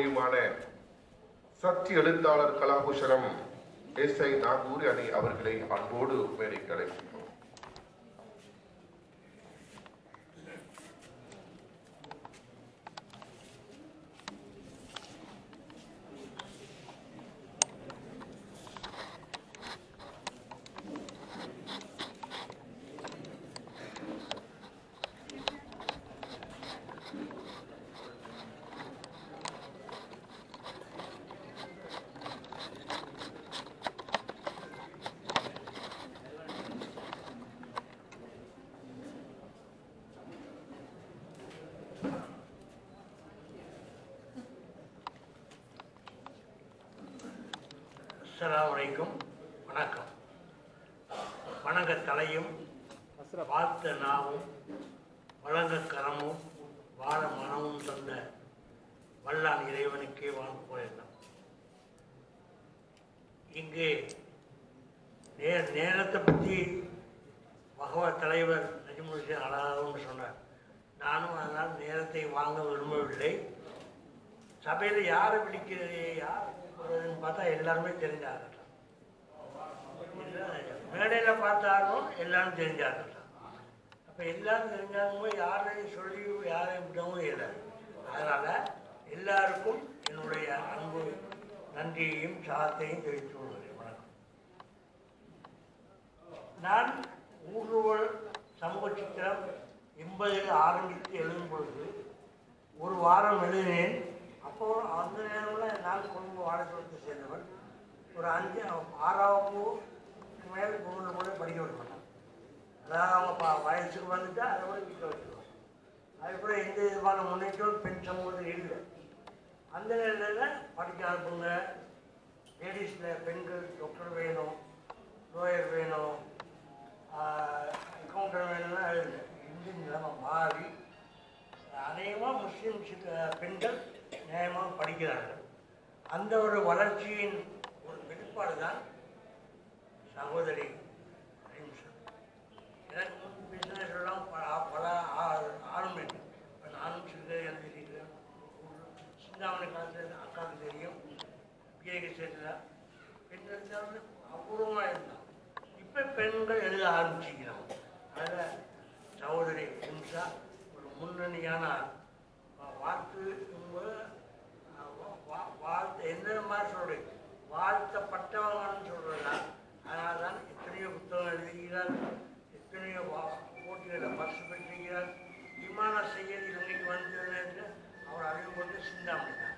முன்னோடியுமான சத்திய எழுத்தாளர் கலாபூஷணம் எஸ் ஐ நாகூரி அணி அவர்களை அன்போடு மேடைக்கு அழைக்கிறோம் அஸ்ஸலாமு வணக்கம். வணங்க தலையும் பார்த்த நாவும் வழங்க கரமும் வாழ மனமும் தந்த வல்லான் இறைவனுக்கே வாங்க போயிருந்தான் இங்கே நே நேரத்தை பற்றி பகவத் தலைவர் நஜிமுசி அழகாகவும் சொன்னார். நானும் அதனால் நேரத்தை வாங்க விரும்பவில்லை. சபையில் யாரை பிடிக்கிறது யார் கூப்பிடுறதுன்னு பார்த்தா எல்லாருமே தெரிஞ்சாகட்டும். மேடையில் பார்த்தாலும் எல்லாரும் தெரிஞ்சாகட்டும். அப்போ எல்லாரும் தெரிஞ்சாங்க யாரையும் சொல்லி யாரையும் விடவும் இல்லை. அதனால் எல்லாருக்கும் என்னுடைய அன்பு நன்றியையும் சாத்தையும் தெரிவித்து கொள்கிறேன். வணக்கம். நான் ஊர்வல் சமூக சித்திரம் எண்பதில் ஆரம்பித்து எழுதும் பொழுது ஒரு வாரம் எழுதினேன். அப்போ அந்த நேரத்தில் நான் குடும்ப வாழைத்தோட்டத்தை சேர்ந்தவன். ஒரு அஞ்சு ஆறாவது மேல் குடும்பம் கூட படிக்க விடுவாங்க அதாவது அவங்க ப வயசுக்கு வந்துட்டா அதை கூட வீட்டில் வச்சுருவாங்க அதுக்கப்புறம் எந்த விதமான முன்னேற்றம் பெண் சமூகத்தில் இல்லை. அந்த நேரத்தில் படிக்காத அனுப்புங்க லேடிஸில் பெண்கள் அநேகமாக முஸ்லீம் பெண்கள் நியாயமாக படிக்கிறார்கள். அந்த ஒரு வளர்ச்சியின் ஒரு வெளிப்பாடு தான் சகோதரி அஹிம்சா. எனக்கு முன் பிஸ்னஸ் பல பல ஆ- ஆரம்பிக்கும். இப்போ நானும் ஆரம்பிச்சிருக்கிறதே தெரியல சிந்தாமணி காலத்தில் அக்காவுக்கு தெரியும். பிஏக்கு சேர்த்துதான் பெண்கள் அபூர்வமாக இருந்தான். இப்போ பெண்கள் எழுத ஆரம்பிச்சிக்கிறாங்க. அதில் சகோதரி ஹிம்சா ஒரு முன்னணியான வாழ்த்து என்பது, வாழ்த்து எந்த மாதிரி சொல்றது? வாழ்த்தப்பட்டவங்கன்னு சொல்கிறதா அதனால தான் எத்தனையோ புத்தகம் எழுதுகிறார் எத்தனையோ வா- போட்டிகளில் பரிசு பெற்றுகிறார் விமான செய்ய இலங்கைக்கு வந்தது என்று அவர் அறிவு கொண்டு சிந்தாமணி தான்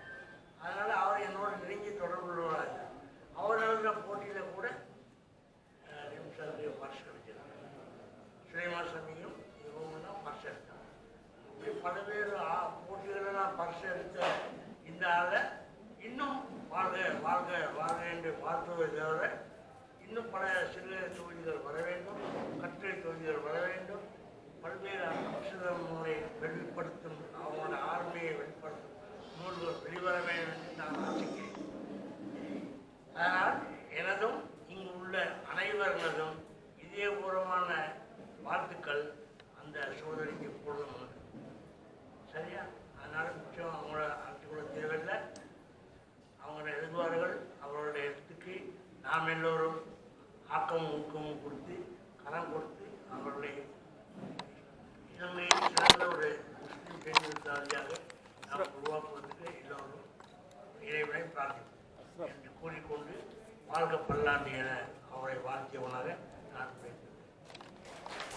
அதனால் அவர் என்னோட நெருங்கி தொடர்பு உள்ளவராக அவர் எழுதின போட்டியில் கூட நிமிஷத்துக்கு பரிசு கிடைக்கிறார் ஸ்ரீமாசமியும் இவங்க தான் பரிசு எடுத்தாங்க இப்படி பல்வேறு ஆ- போட்டிகளில் நான் பரிசு எடுத்த இந்த ஆளை இன்னும் வாழ்க வாழ்க வாழ்க என்று வாழ்த்துவதை தவிர இன்னும் பல சிறு தொகுதிகள் வர வேண்டும் கற்றை தொகுதிகள் வர வேண்டும். பல்வேறு அம்சங்களை வெளிப்படுத்தும் அவங்களோட ஆர்மையை வெளிப்படுத்தும் நூல்கள் வெளிவர வேண்டும் என்று நான் ஆசிக்கிறேன். அதனால் எனதும் இங்கு உள்ள அனைவர்களதும் இதயபூர்வமான வாழ்த்துக்கள் அந்த சோதனைக்கு எப்பொழுதும் சரியா? அதனால மிச்சம் அவங்கள கூட தேவையில்லை. அவங்க எழுதுவார்கள் அவர்களுடைய எழுத்துக்கு நாம் எல்லோரும் ஆக்கமும் ஊக்கமும் கொடுத்து கரம் கொடுத்து அவருடைய இலங்கையில் சிறந்த ஒரு முஸ்லீம் பெண் எழுத்தாளரியாக நாம் உருவாக்குவதற்கு எல்லோரும் இறைவனை பிரார்த்திப்போம் என்று கூறிக்கொண்டு வாழ்க பல்லாண்டு என அவரை வாழ்த்தியவனாக